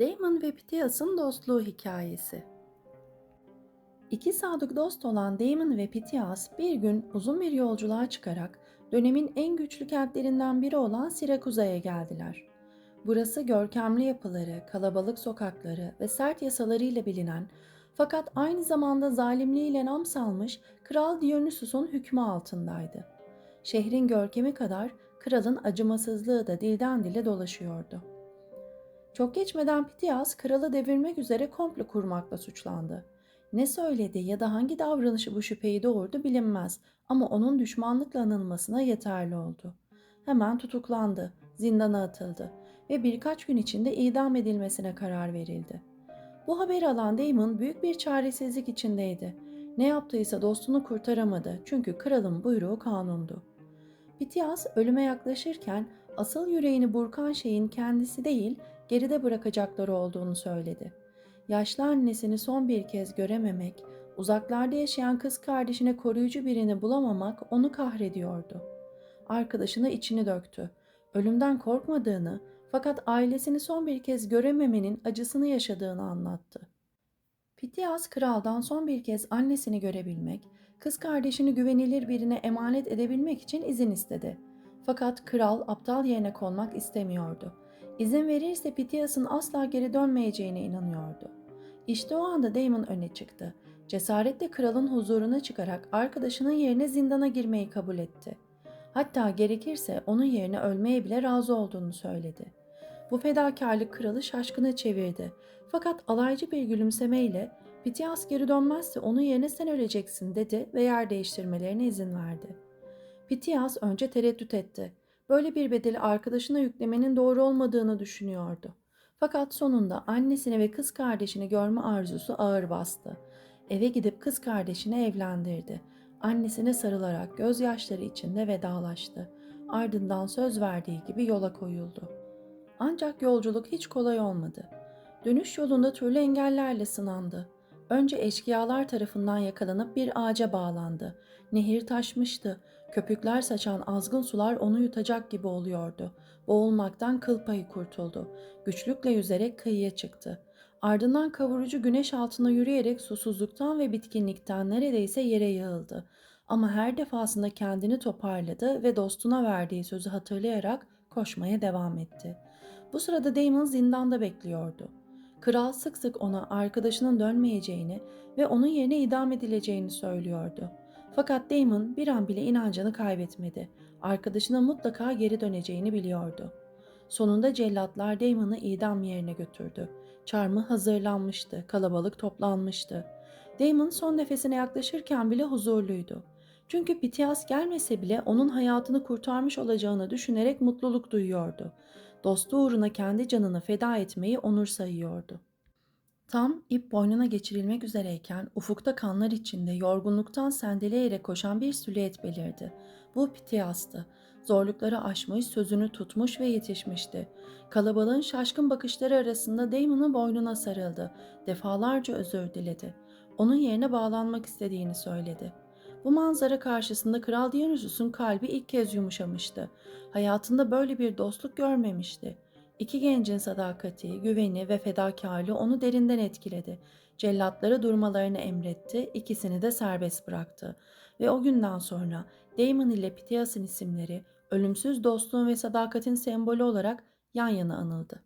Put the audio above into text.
Damon ve Pythias'ın dostluğu hikayesi. İki sadık dost olan Damon ve Pythias bir gün uzun bir yolculuğa çıkarak dönemin en güçlü kentlerinden biri olan Sirakuza'ya geldiler. Burası görkemli yapıları, kalabalık sokakları ve sert yasalarıyla bilinen fakat aynı zamanda zalimliğiyle nam salmış Kral Dionysus'un hükmü altındaydı. Şehrin görkemi kadar kralın acımasızlığı da dilden dile dolaşıyordu. Çok geçmeden Pythias kralı devirmek üzere komplo kurmakla suçlandı. Ne söyledi ya da hangi davranışı bu şüpheyi doğurdu bilinmez ama onun düşmanlıkla anılmasına yeterli oldu. Hemen tutuklandı, zindana atıldı ve birkaç gün içinde idam edilmesine karar verildi. Bu haberi alan Damon büyük bir çaresizlik içindeydi. Ne yaptıysa dostunu kurtaramadı çünkü kralın buyruğu kanundu. Pythias ölüme yaklaşırken asıl yüreğini burkan şeyin kendisi değil, geride bırakacakları olduğunu söyledi. Yaşlı annesini son bir kez görememek, uzaklarda yaşayan kız kardeşine koruyucu birini bulamamak onu kahrediyordu. Arkadaşına içini döktü. Ölümden korkmadığını fakat ailesini son bir kez görememenin acısını yaşadığını anlattı. Pythias kraldan son bir kez annesini görebilmek, kız kardeşini güvenilir birine emanet edebilmek için izin istedi. Fakat kral aptal yerine konmak istemiyordu. İzin verirse Pythias'ın asla geri dönmeyeceğine inanıyordu. İşte o anda Damon öne çıktı. Cesaretle kralın huzuruna çıkarak arkadaşının yerine zindana girmeyi kabul etti. Hatta gerekirse onun yerine ölmeye bile razı olduğunu söyledi. Bu fedakarlık kralı şaşkına çevirdi. Fakat alaycı bir gülümsemeyle Pythias geri dönmezse onun yerine sen öleceksin dedi ve yer değiştirmelerine izin verdi. Pythias önce tereddüt etti. Böyle bir bedeli arkadaşına yüklemenin doğru olmadığını düşünüyordu. Fakat sonunda annesini ve kız kardeşini görme arzusu ağır bastı. Eve gidip kız kardeşini evlendirdi. Annesine sarılarak gözyaşları içinde vedalaştı. Ardından söz verdiği gibi yola koyuldu. Ancak yolculuk hiç kolay olmadı. Dönüş yolunda türlü engellerle sınandı. Önce eşkıyalar tarafından yakalanıp bir ağaca bağlandı. Nehir taşmıştı. Köpükler saçan azgın sular onu yutacak gibi oluyordu. Boğulmaktan kıl payı kurtuldu. Güçlükle yüzerek kıyıya çıktı. Ardından kavurucu güneş altına yürüyerek susuzluktan ve bitkinlikten neredeyse yere yığıldı. Ama her defasında kendini toparladı ve dostuna verdiği sözü hatırlayarak koşmaya devam etti. Bu sırada Damon zindanda bekliyordu. Kral sık sık ona arkadaşının dönmeyeceğini ve onun yerine idam edileceğini söylüyordu. Fakat Damon bir an bile inancını kaybetmedi. Arkadaşına mutlaka geri döneceğini biliyordu. Sonunda cellatlar Damon'ı idam yerine götürdü. Çarmı hazırlanmıştı, kalabalık toplanmıştı. Damon son nefesine yaklaşırken bile huzurluydu. Çünkü Pythias gelmese bile onun hayatını kurtarmış olacağını düşünerek mutluluk duyuyordu. Dostu uğruna kendi canını feda etmeyi onur sayıyordu. Tam ip boynuna geçirilmek üzereyken ufukta kanlar içinde yorgunluktan sendeleyerek koşan bir silüet belirdi. Bu Pythias'tı. Zorlukları aşmış, sözünü tutmuş ve yetişmişti. Kalabalığın şaşkın bakışları arasında Damon'un boynuna sarıldı. Defalarca özür diledi. Onun yerine bağlanmak istediğini söyledi. Bu manzara karşısında Kral Dionysus'un kalbi ilk kez yumuşamıştı. Hayatında böyle bir dostluk görmemişti. İki gencin sadakati, güveni ve fedakarlığı onu derinden etkiledi. Cellatlara durmalarını emretti, ikisini de serbest bıraktı. Ve o günden sonra Damon ile Pythias'ın isimleri ölümsüz dostluğun ve sadakatin sembolü olarak yan yana anıldı.